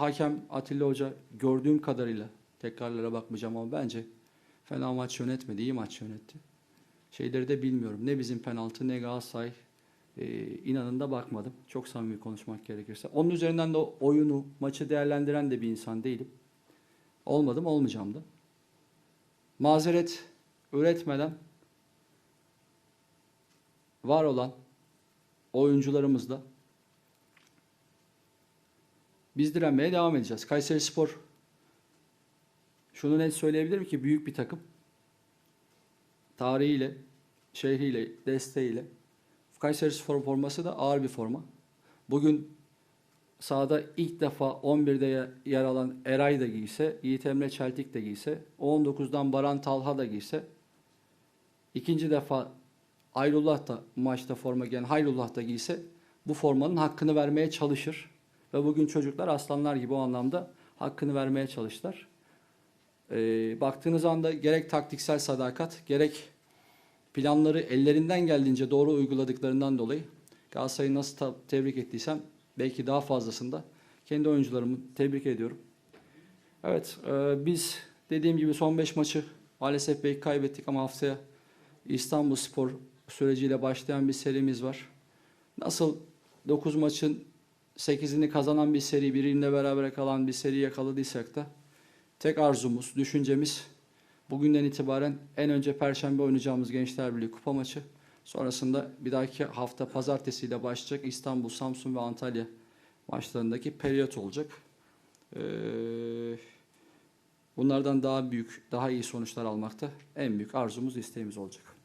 hakem Atilla Hoca gördüğüm kadarıyla tekrarlara bakmayacağım ama bence fena maç yönetmedi, iyi maç yönetti. Şeyleri de bilmiyorum. Ne bizim penaltı ne Galatasaray e, inanın da bakmadım. Çok samimi konuşmak gerekirse. Onun üzerinden de oyunu, maçı değerlendiren de bir insan değilim. Olmadım, olmayacağım da. Mazeret üretmeden var olan oyuncularımızla biz direnmeye devam edeceğiz. Kayseri Spor şunu net söyleyebilirim ki büyük bir takım. Tarihiyle, şehriyle, desteğiyle. Kayseri Spor forması da ağır bir forma. Bugün sahada ilk defa 11'de ye- yer alan Eray da giyse, Yiğit Emre Çeltik de giyse, 19'dan Baran Talha da giyse, ikinci defa Hayrullah da maçta forma giyen Hayrullah da giyse bu formanın hakkını vermeye çalışır. Ve bugün çocuklar aslanlar gibi o anlamda hakkını vermeye çalıştılar. Ee, baktığınız anda gerek taktiksel sadakat gerek planları ellerinden geldiğince doğru uyguladıklarından dolayı Galatasaray'ı nasıl tebrik ettiysem belki daha fazlasında kendi oyuncularımı tebrik ediyorum. Evet e, biz dediğim gibi son 5 maçı maalesef belki kaybettik ama haftaya İstanbul Spor süreciyle başlayan bir serimiz var. Nasıl 9 maçın 8'ini kazanan bir seri, biriyle beraber kalan bir seri yakaladıysak da tek arzumuz, düşüncemiz bugünden itibaren en önce Perşembe oynayacağımız Gençler Birliği kupa maçı. Sonrasında bir dahaki hafta pazartesiyle başlayacak İstanbul, Samsun ve Antalya maçlarındaki periyot olacak. Ee, bunlardan daha büyük, daha iyi sonuçlar almakta en büyük arzumuz, isteğimiz olacak.